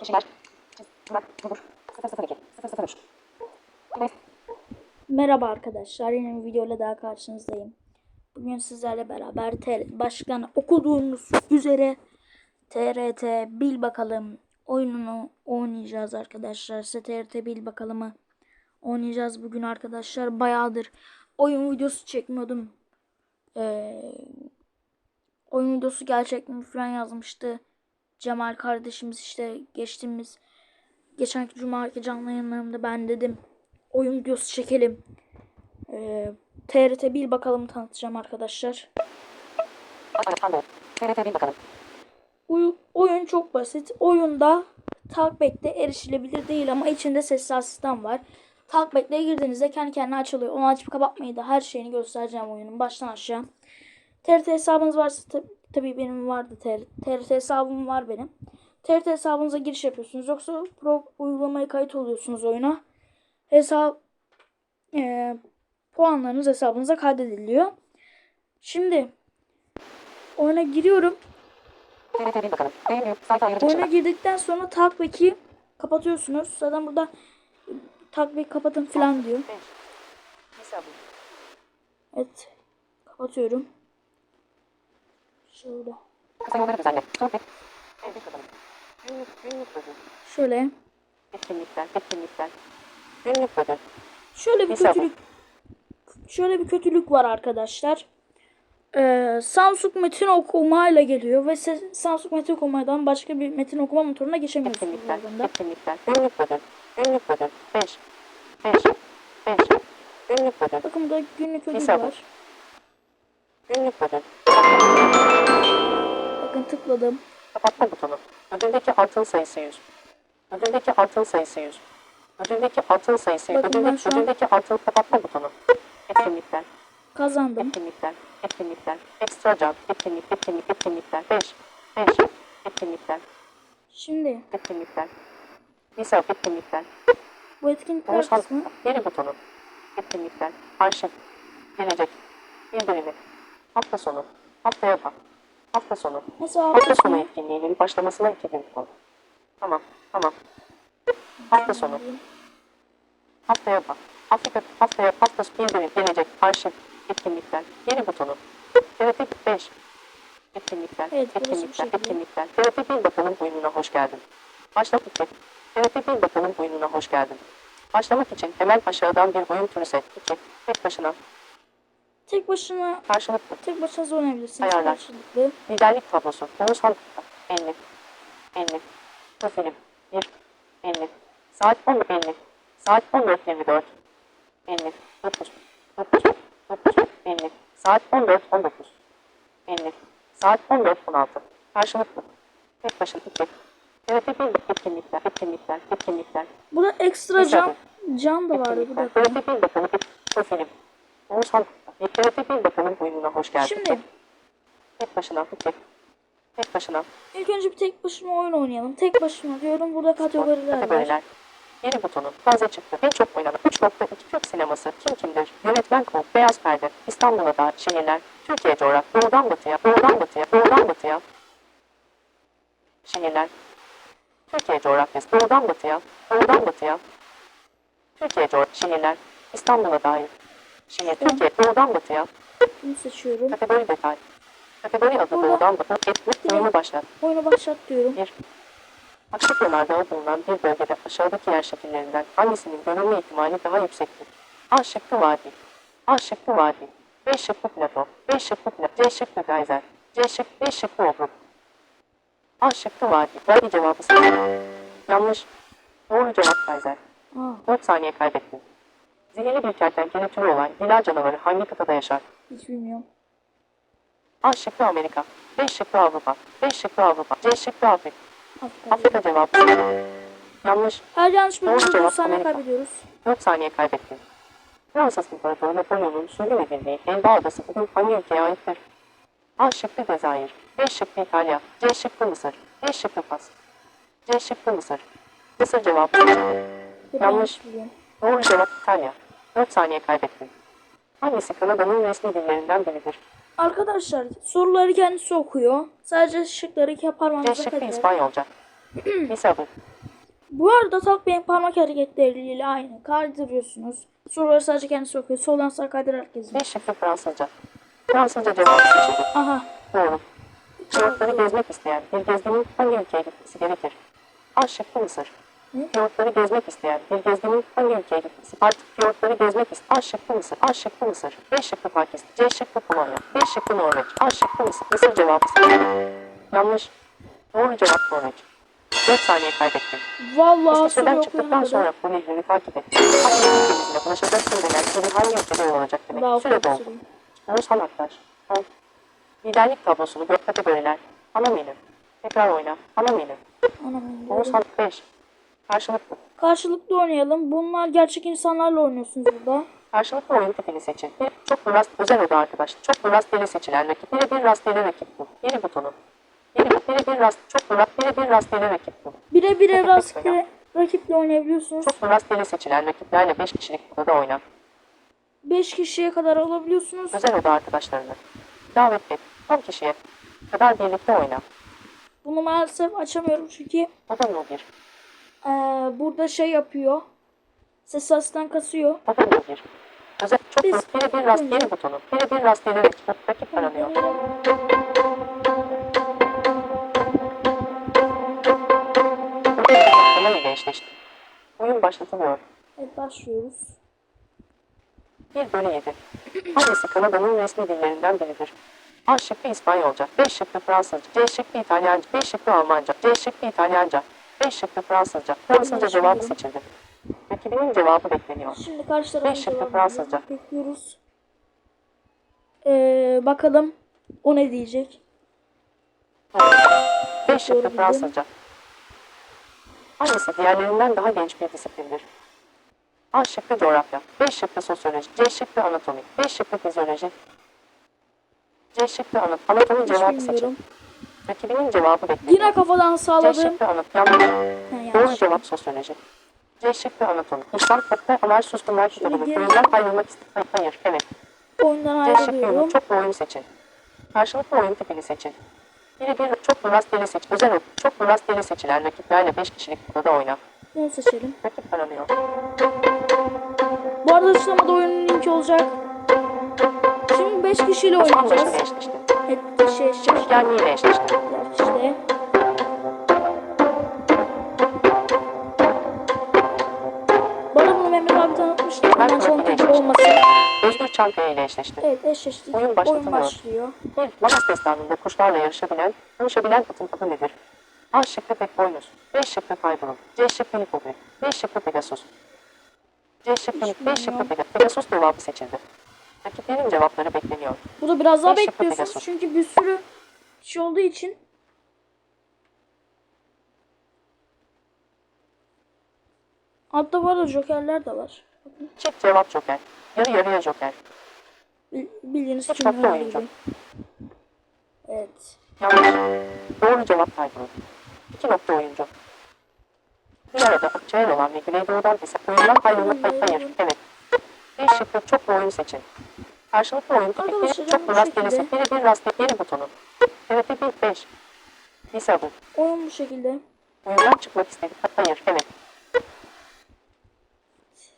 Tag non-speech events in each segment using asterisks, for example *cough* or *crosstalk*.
Yeşiller. Murat. Bulgur. 002. 003. Güneş. Merhaba arkadaşlar yeni bir videoyla daha karşınızdayım. Bugün sizlerle beraber TR başkan okuduğunuz üzere TRT Bil Bakalım oyununu oynayacağız arkadaşlar. Size TRT Bil Bakalım'ı oynayacağız bugün arkadaşlar. Bayağıdır oyun videosu çekmiyordum. Ee, oyun videosu gerçekten falan yazmıştı. Cemal kardeşimiz işte geçtiğimiz geçenki cumartesi canlı yayınlarımda ben dedim oyun videosu çekelim. Ee, TRT Bil bakalım tanıtacağım arkadaşlar. TRT bir bakalım. Oy- oyun çok basit. Oyunda Talkback'te erişilebilir değil ama içinde sesli asistan var. Talkback'e girdiğinizde kendi kendine açılıyor. Onu açıp kapatmayı da her şeyini göstereceğim oyunun baştan aşağı. TRT hesabınız varsa tabii benim vardı TRT, TRT hesabım var benim. TRT hesabınıza giriş yapıyorsunuz. Yoksa pro uygulamaya kayıt oluyorsunuz oyuna. Hesap eee, puanlarınız hesabınıza kaydediliyor. Şimdi oyuna giriyorum. Oyuna girdikten sonra Talkback'i kapatıyorsunuz. Zaten burada Talkback kapatın falan diyor. Evet. Kapatıyorum. Şöyle. Kısa yolları düzenle. Sohbet. En büyük bakalım. Günlük, günlük Şöyle. Bölüm. Şöyle bir kötülük. Şöyle bir kötülük var arkadaşlar. Ee, Samsung metin okumayla geliyor ve siz Samsung metin okumadan başka bir metin okuma motoruna geçemiyorsunuz. De. etkinlikler. Günlük bölüm. Günlük bölüm. 5. 5. 5. Günlük. Bakın burada günlük ödül var. Günlük. Tıkladım. Kapatma butonu. Ödüldeki altın sayısı 100. Ödüldeki altın sayısı 100. Ödüldeki altın sayısı 100. Bakın ben Ödüldeki, şu an- ödüldeki altın kapatma butonu. Etkinlikler, Kazandım. etkinlikler, etkinlikler. Ekstra can, etkinlik, etkinlik, etkinlikler. 5. 5. Etkinlikler, Şimdi etkinlikler. Misal etkinlikler. bu etkinlikler halk, kısmı geri butonu. Etkinlikler, arşiv, gelecek, bildirimi. Hafta sonu, haftaya bak. Hafta sonu, mesela Hafta hafta sonu etkinliğinin başlamasına iki gün kal. Tamam, tamam. Hafta sonu. Haftaya bak. Hafta, haftaya hafta sonu bildirim, gelecek, arşiv, etkinlikler, geri butonu. TRT 5. Etkinlikler, Evet, etkinlikler, etkinlikler. TRT 1 Bakan'ın oyununa hoş geldin. Başlamak için. TRT 1 Bakan'ın oyununa hoş geldin. Başlamak için hemen aşağıdan bir oyun türü seç. 2. Tek başına. Tek başına Karşılıklı. tek başına oynayabilirsiniz. Ayarlar. Karşılıklı. Liderlik tablosu. Bonus halk. 50. 50. Profilim. 1. 50. Saat 10. 50. Saat 14. 24. 50. 9. 9. 9. 50. Saat 14. 19. 50. Saat 14. 16. Karşılıklı. Tek başına 2. TRT 1 etkinlikler, etkinlikler, etkinlikler. Burada ekstra can can da vardı etkinlikler. burada. TRT 1 bakanı profilim. Halk. TRT 1 bakanın oyununa hoş geldin. Şimdi Tek başına 2. Tek başına. ilk önce bir tek başıma oyun oynayalım. Tek başıma diyorum. Burada kategoriler var. Kategoriler. Yeni butonu. Fazla çıktı. En çok oynanan 3.2 Türk sineması. Kim kimdir? Yönetmen kol. Beyaz perde. İstanbul'a dair şehirler. Türkiye coğrafya. Doğudan batıya. Doğudan batıya. Doğudan batıya. Şehirler. Türkiye coğrafyası. Doğudan batıya. Doğudan batıya. Türkiye coğrafya. Şehirler. İstanbul'a dair. Şehir. Türkiye. Doğudan batıya. Bunu seçiyorum. Kategori detay. Kategori adı doğudan batı. Etnik oyunu başlat. Oyunu başlat diyorum. 1. Açık yollarda bulunan bir bölgede aşağıdaki yer şekillerinden hangisinin görülme ihtimali daha yüksektir? A şıkkı vadi. A şıkkı vadi. B şıkkı plato. B şıkkı plato. C şıkkı gayzer. C şıkkı D şıkkı obruk. A şıkkı vadi. Vadi cevabı seçin. Yanlış. Doğru cevap. Aa, 4 saniye kaybettin. Zehirli bir kertenkele türü olan hilal canavarı hangi kıtada yaşar? hiç bilmiyorum. A şıkkı Amerika. B şıkkı Avrupa. B şıkkı Avrupa. C şıkkı Afrika. Afrika. Afrika cevabı. Yanlış. Her yanlış cevap 9 saniye Amerika. kaybediyoruz. 4 saniye kaybettin. Fransız İmparatoru Napolyon'un sürgün edildiği Elba Adası bugün hangi ülkeye aittir? A şıkkı Cezayir. B şıkkı İtalya. C şıkkı Mısır. D şıkkı Fas. C şıkkı Mısır. Mısır. Bir Yanlış. yanlış. Doğru cevap İtalya. 4 saniye kaybettin. Hangisi Kanada'nın resmi dillerinden biridir? Arkadaşlar soruları kendisi okuyor. Sadece şıkları C parmağınıza şıkkı. İspanyolca. *clears throat* Lisabon. Bu arada Talkback'in parmak hareketleriyle aynı. Kaydırıyorsunuz. Soruları sadece kendisi okuyor. Soldan sağa kaydırarak yazıyor. Bir şıkkı Fransızca. Fransızca cevabı seçildi. Aha. Doğru. Fiyortları gezmek isteyen bir gezginin hangi ülkeye gitmesi gerekir? A şıkkı Mısır. Fiyortları gezmek isteyen bir gezginin hangi ülkeye gitmesi? Artık fiyortları gezmek isteyen A şıkkı Mısır. A şıkkı Mısır. B şıkkı Pakistan. C şıkkı Polonya. D şıkkı Norveç. A şıkkı Mısır. Mısır cevabı. Yanlış. Doğru cevap Norveç. 4 saniye kaybettin. Vallahi sudan çıktıktan sonra bu nehri takip et. Hangi ülkemizle ulaşacaksın demek senin hangi ülkede yol olacak demek. Daha Süre doldu. soruyu. Oğuz Halaktaş. On. Liderlik tablosunu dört kategoriler. Ana menü. Tekrar oyna. Ana menü. Anam Oğuz indirdim. Halk 5. Karşılıklı. Karşılıklı oynayalım. Bunlar gerçek insanlarla oynuyorsunuz burada. Karşılıklı oyun tipini seçin. Bir, çok rast özel oda arkadaş. Çok rastgele seçilen rakip. Biri bir rastgele rakip bu. Yeni butonu. Biri, biri bir rast, çok rast, biri bir rastgele rakip bu. Bire bire rastgele rakiple oynayabiliyorsunuz. Çok rastgele seçilen rakiplerle 5 kişilik odada oyna. 5 kişiye kadar alabiliyorsunuz. Özel oda arkadaşlarını. Davet et. 10 kişiye kadar birlikte oyna. Bunu maalesef açamıyorum çünkü Oda no 1. eee, burada şey yapıyor. Ses asistan kasıyor. Oda no 1. Özel, çok Biz- biri bir rastgele butonu. Biri bir rastgele rakip, aranıyor. Kolay ile eşleşti. Oyun başlatılıyor. Evet başlıyoruz. 1 bölü 7. Hangisi Kanada'nın resmi dillerinden biridir? A şıkkı İspanyolca, B şıkkı Fransızca, C şıkkı İtalyanca, D şıkkı Almanca, C şıkkı İtalyanca, D şıkkı Fransızca. Fransızca cevabı seçildi. Rakibinin cevabı bekleniyor. Şimdi karşı tarafın Beş şıkkı cevabını Fransızca. bekliyoruz. Eee, bakalım o ne diyecek. B şıkkı bildim. Fransızca. Hangisi diğerlerinden daha genç bir disiplindir? A şıkkı coğrafya, B şıkkı sosyoloji, C şıkkı anatomi, D şıkkı fizyoloji, C şıkkı anat anatomi Hiç cevabı seçin. Rakibinin cevabı bekleniyor. Yine kafadan C sağladım. şıkkı anat yanlış. Doğru cevap sosyoloji. C şıkkı anatomi. İslam Hatta Ömer Suskunlar kitabını. geri- Oyundan ayrılmak istedim. Hayır, evet. Oyundan C şıkkı ayrılıyorum. oyun. Çok oyun seçin. Karşılıklı oyun tipini seçin. Biri bir çok rastgele seç. Özel oyun. Çok rastgele seçilen rakiplerle 5 kişilik odada oyna. Bunu seçelim. Rakip aranıyor. Bu arada açıklamada oyunun linki olacak. Şimdi 5 kişiyle oynayacağız. başına eşleşti. Eşleşti. Rüzgar ile eşleşti. işte. Bana bunu Mehmet abi tanıtmıştı. Ondan sonra tekrar olmasın. Özgür Çankaya ile eşleşti. Evet eşleştik. Oyun Oyun başlıyor. Bir, Manas destanında kuşlarla yarışabilen, konuşabilen atın adı nedir? A şıkkı Pekboynuz, B şıkkı Fayburun, C şıkkı Hipopi, D şıkkı Pegasus. C şıkkı, D şıkkı. Pegasus cevabı seçildi. Rakiplerin cevapları bekleniyor. Burada biraz daha Beş bekliyorsunuz Pegasus. çünkü bir sürü kişi olduğu için. Altta bu arada jokerler de var. Çift cevap joker, yarı yarıya joker. bil- bildiğiniz Çok tatlı her oyuncu. gibi. Evet. Yanlış. Doğru cevap Fayburun. İki nokta oyuncu. Bir arada Akçayel olan ve Güneydoğu'dan ise oyundan ayrılmak hayır, hayır, evet. D şıkkı çok oyun seçin. Karşılıklı oyun tipi Arkadaşlar, biri çok bu rastgele şekilde. biri bir rastgele butonu. Bir beş. Lise bu. Oyun bu şekilde. Oyundan çıkmak istedik. Hayır, evet.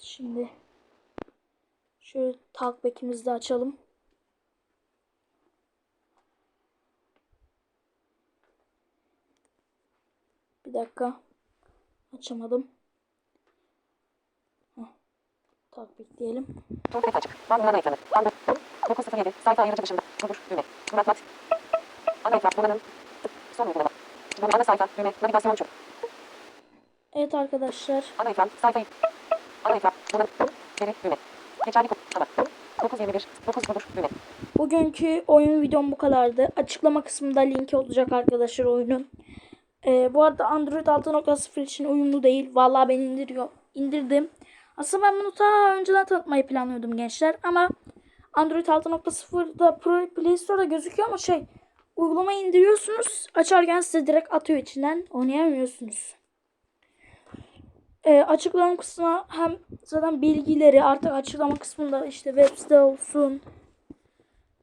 Şimdi şöyle talkback'imizi de açalım. Bir dakika. Açamadım. Talkback diyelim. Tuğbet açık. Bandına ekranı. Bandı. 907. Sayfa ayrıcı dışında. Budur. Düğme. Murat Mat. Ana ekran. Bunların. Son uygulama. Bu ana sayfa. Düğme. Navigasyon çok. Evet arkadaşlar. Ana ekran. Sayfayı. Ana ekran. Bunların. Geri. Düğme. Geçerli. Ana. 921. 9 budur. Düğme. Bugünkü oyun videom bu kadardı. Açıklama kısmında linki olacak arkadaşlar oyunun. Ee, bu arada Android 6.0 için uyumlu değil. Vallahi ben indiriyor, indirdim. Aslında ben bunu ta önceden tanıtmayı planlıyordum gençler. Ama Android 6.0'da Pro Play Store'da gözüküyor ama şey uygulamayı indiriyorsunuz. Açarken size direkt atıyor içinden. Oynayamıyorsunuz. Ee, açıklama kısmına hem zaten bilgileri artık açıklama kısmında işte web site olsun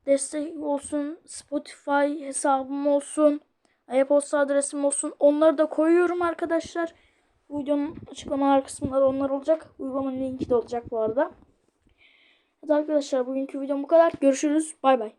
destek olsun, Spotify hesabım olsun, e-posta adresim olsun. Onları da koyuyorum arkadaşlar. Videonun açıklamalar kısmında da onlar olacak. Uygulamanın linki de olacak bu arada. Evet arkadaşlar bugünkü videom bu kadar. Görüşürüz. Bay bay.